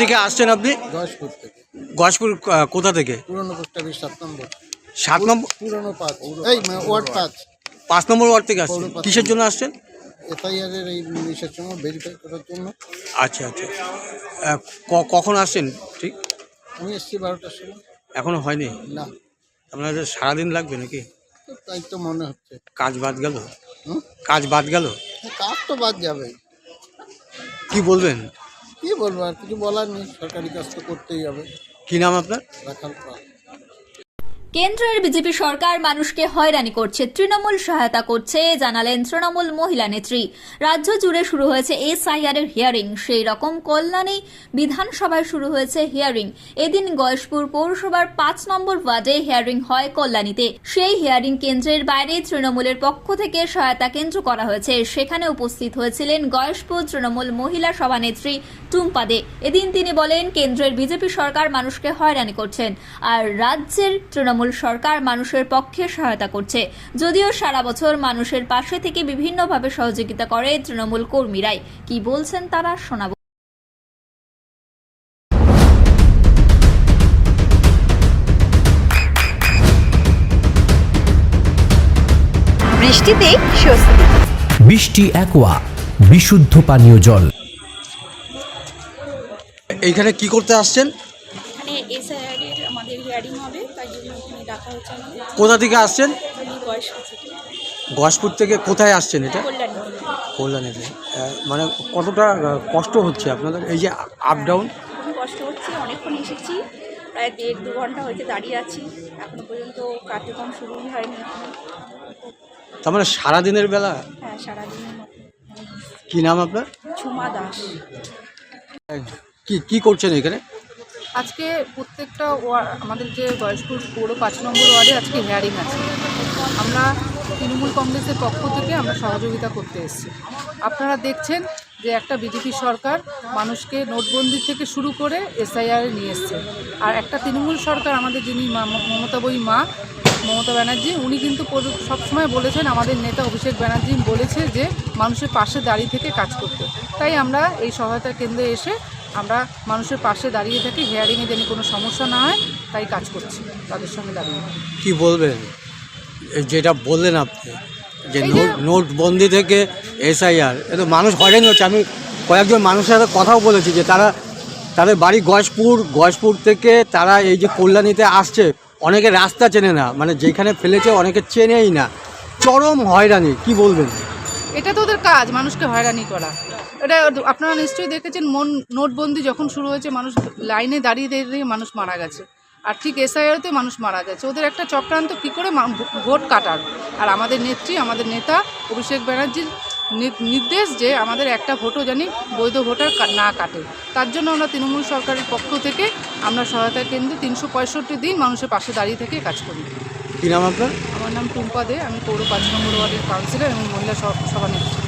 থেকে আসছেন আপনি? দশপুর থেকে। কোথা থেকে? পুরনো পোস্ট অফিস সাত নম্বর। সাত নম্বর? পুরনো পাঁচ। এই মানে ওয়ার্ড পাঁচ। পাঁচ নম্বর ওয়ার্ড থেকে আসছেন। কিসের জন্য আসছেন? এই ইসের জন্য ভেরিফাই করার জন্য। আচ্ছা আচ্ছা। কখন আসছেন? ঠিক? আমি এসছি বারোটার সময়। এখনও হয়নি? না। আপনাদের সারাদিন লাগবে নাকি? তাই তো মনে হচ্ছে। কাজ বাদ গেল? কাজ বাদ গেল? হ্যাঁ, কাজ তো বাদ যাবে কি বলবেন? কি বলব আর কিছু বলার নেই সরকারি কাজ তো করতেই হবে। কি নাম আপনার? রাখাল পাল। কেন্দ্রের বিজেপি সরকার মানুষকে হয়রানি করছে তৃণমূল সহায়তা করছে জানালেন তৃণমূল মহিলা নেত্রী। রাজ্য জুড়ে শুরু হয়েছে এসআইআর এর হিয়ারিং সেই রকম কল্যাণী বিধানসভায় শুরু হয়েছে হিয়ারিং এদিন গয়েশপুর পৌরসভার পাঁচ নম্বর ওয়ার্ডে হিয়ারিং হয় কল্যাণীতে। সেই হিয়ারিং কেন্দ্রের বাইরে তৃণমূলের পক্ষ থেকে সহায়তা কেন্দ্র করা হয়েছে। সেখানে উপস্থিত হয়েছিলেন গয়েশপুর তৃণমূল মহিলা সভানেত্রী টুম্পা দে এদিন তিনি বলেন কেন্দ্রের বিজেপি সরকার মানুষকে হয়রানি করছেন আর রাজ্যের তৃণমূল সরকার মানুষের পক্ষে সহায়তা করছে। যদিও সারা বছর মানুষের পাশে থেকে বিভিন্নভাবে সহযোগিতা করে তৃণমূল কর্মীরাই। কি বলছেন তারা শোনাব। বৃষ্টিতেই স্বস্তি। বৃষ্টি অ্যাকোয়া বিশুদ্ধ পানীয় জল। এইখানে কি করতে আসছেন? এখানে এসআইআর আমাদের হিয়ারিং হবে তাই জন্য এখানে ডাকা হচ্ছে আমাদের। কোথা থেকে আসছেন? আমি বয়স্ক থেকে। গজপুর থেকে কোথায় আসছেন এটা? কল্যাণ। কল্যাণীতে মানে কতটা কষ্ট হচ্ছে আপনাদের? এই যে আপ ডাউন খুবই কষ্ট হচ্ছে অনেকক্ষণ এসেছি প্রায় দেড় দু ঘণ্টা হয়েছে দাঁড়িয়ে আছি এখনও পর্যন্ত কার্যক্রম শুরুই হয়নি। তার মানে সারাদিনের বেলা? হ্যাঁ সারাদিনের মতো। কি নাম আপনার? ঝুমা দাস। কি কি করছেন এখানে? আজকে প্রত্যেকটা আমাদের যে বয়স্ক পৌর পাঁচ নম্বর ওয়ার্ডে আজকে হেয়ারিং আছে। আমরা তৃণমূল কংগ্রেসের পক্ষ থেকে আমরা সহযোগিতা করতে এসেছি। আপনারা দেখছেন যে একটা বিজেপি সরকার মানুষকে নোটবন্দি থেকে শুরু করে এসআইআর নিয়ে এসছে। আর একটা তৃণমূল সরকার আমাদের যিনি মমতা বই মা, মমতা ব্যানার্জি, উনি কিন্তু সবসময় বলেছেন, আমাদের নেতা অভিষেক ব্যানার্জি বলেছে যে মানুষের পাশে দাঁড়িয়ে থেকে কাজ করতে। তাই আমরা এই সহায়তা কেন্দ্রে এসে আমরা মানুষের পাশে দাঁড়িয়ে থাকি হেয়ারিংয়ে যেন কোনো সমস্যা না হয় তাই কাজ করছি তাদের সঙ্গে দাঁড়িয়ে। কি বলবেন? যেটা বললেন আপনি যে নোট নোটবন্দি থেকে এসআইআর এ তো মানুষ হয়রানি হচ্ছে। আমি কয়েকজন মানুষের সাথে কথাও বলেছি যে তারা তাদের বাড়ি গজপুর গজপুর থেকে তারা এই যে কল্যাণীতে আসছে অনেকে রাস্তা চেনে না মানে যেখানে ফেলেছে অনেকে চেনেই না। চরম হয়রানি কি বলবেন? এটা তো ওদের কাজ মানুষকে হয়রানি করা। এটা আপনারা নিশ্চয়ই দেখেছেন মন নোটবন্দি যখন শুরু হয়েছে মানুষ লাইনে দাঁড়িয়ে দাঁড়িয়ে মানুষ মারা গেছে। আর ঠিক এসআইআরতে মানুষ মারা যাচ্ছে ওদের একটা চক্রান্ত কী করে ভোট কাটার? আর আমাদের নেত্রী আমাদের নেতা অভিষেক ব্যানার্জির নির্দেশ যে আমাদের একটা ভোটও জানি বৈধ ভোটার না কাটে। তার জন্য আমরা তৃণমূল সরকারের পক্ষ থেকে আমরা সহায়তা কেন্দ্রে তিনশো পঁয়ষট্টি দিন মানুষের পাশে দাঁড়িয়ে থেকে কাজ করি। কি নাম আপনার? আমার নাম টুম্পা দে আমি পৌর পাঁচ নম্বর ওয়ার্ডের কাউন্সিলর এবং মহিলা সভ- সভানেত্রী।